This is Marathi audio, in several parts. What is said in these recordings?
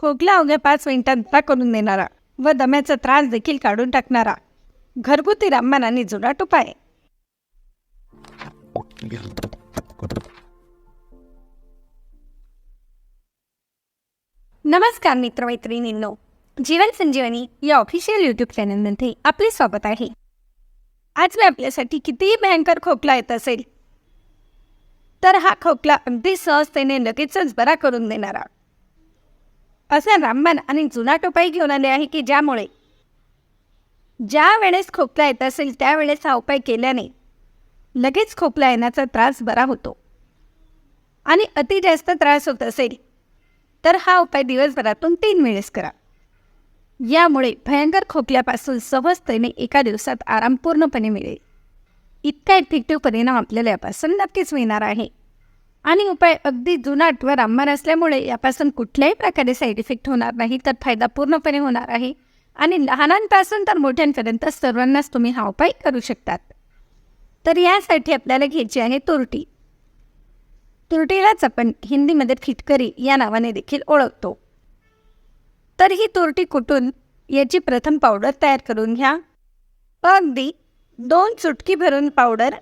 खोकला अवघ्या पाच मिनिटात बरा करून देणारा व दम्याचा त्रास देखील काढून टाकणारा घरगुती रामबाण आणि जुनाट उपाय. नमस्कार मित्रमैत्रिणींनो जीवन संजीवनी या ऑफिशियल यूट्यूब चॅनलमध्ये आपले स्वागत आहे. आज मी आपल्यासाठी कितीही भयंकर खोकला येत असेल तर हा खोकला अगदी सहजतेने लगेचच बरा करून देणारा. असा रामबाण आणि जुनाट उपाय घेऊन आले आहे की ज्यामुळे? ज्या वेळेस खोकला येत असेल त्यावेळेस हा उपाय केल्याने लगेच खोकला येण्याचा त्रास बरा होतो. आणि अति जास्त त्रास होत असेल तर हा उपाय दिवसभरातून तीन वेळेस करा. यामुळे भयंकर खोकल्यापासून सहजतेने एका दिवसात आराम पूर्णपणे मिळेल. इतका इफेक्टिव्ह परिणाम आपल्याला यापासून नक्कीच मिळणार आहे. आणि उपाय अगदी जुनाट व रामबाण असल्यामुळे यापासून कुठल्याही प्रकारे साईड इफेक्ट होणार नाही तर फायदा पूर्णपणे होणार आहे. आणि लहानांपासून तर मोठ्यांपर्यंत सर्वांनाच तुम्ही हा उपाय करू शकतात. तर यासाठी आपल्याला घ्यायची आहे तुरटी. तुरटीलाच आपण हिंदीमध्ये फिटकरी या नावाने देखील ओळखतो. तर ही तुरटी कुटून याची प्रथम पावडर तयार करून घ्या. अगदी दोन चुटकी भरून पावडर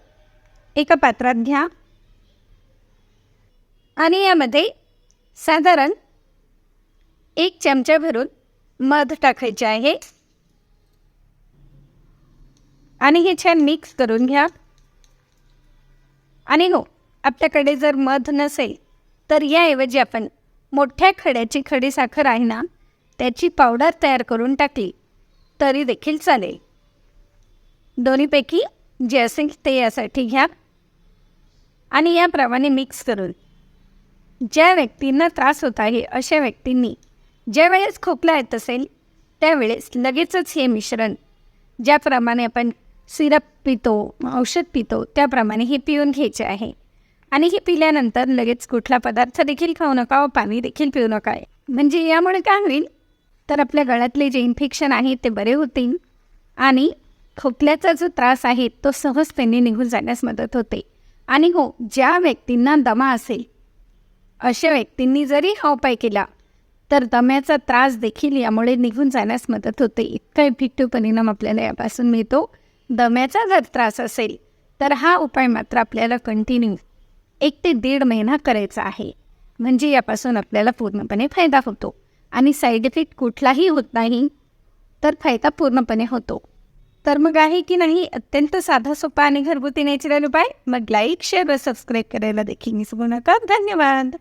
एका पात्रात घ्या. आणि यामध्ये साधारण एक चमचा भरून मध टाकायचे आहे. आणि हे छान मिक्स करून घ्या. आणि हो आपल्याकडे जर मध नसेल तर याऐवजी आपण मोठ्या खड्याची खडी साखर आहे ना त्याची पावडर तयार करून टाकली तरी देखील चालेल. दोन्हीपैकी जे असेल ते यासाठी घ्या. आणि याप्रमाणे मिक्स करून. ज्या व्यक्तींना त्रास होत आहे अशा व्यक्तींनी ज्या वेळेस खोकला येत असेल त्यावेळेस लगेचच हे मिश्रण ज्याप्रमाणे आपण सिरप पितो औषध पितो त्याप्रमाणे हे पिऊन घ्यायचे आहे. आणि हे पिल्यानंतर लगेच कुठला पदार्थ देखील खाऊ नका व पाणी देखील पिऊ नका. म्हणजे यामुळे काय होईल? तर आपल्या गळ्यातले जे इन्फेक्शन आहे ते बरे होतील आणि खोकल्याचा जो त्रास आहे तो सहजतेने निघून जाण्यास मदत होते. आणि हो ज्या व्यक्तींना दमा असेल अशा व्यक्तींनी जरी हा उपाय केला तर दम्याचा त्रास देखील यामुळे निघून जाण्यास मदत होते. इतका इफेक्टिव्ह परिणाम आपल्याला यापासून मिळतो. दम्याचा जर त्रास असेल तर हा उपाय मात्र आपल्याला कंटिन्यू एक ते दीड महिना करायचा आहे. म्हणजे यापासून आपल्याला पूर्णपणे फायदा होतो. आणि साईड इफेक्ट कुठलाही होत नाही तर फायदा पूर्णपणे होतो. तर मग आहे की नाही? अत्यंत साधा सोपा आणि घरगुती नॅचरल उपाय? मग लाईक शेअर व सबस्क्राईब करायला देखील विसरू नका. धन्यवाद.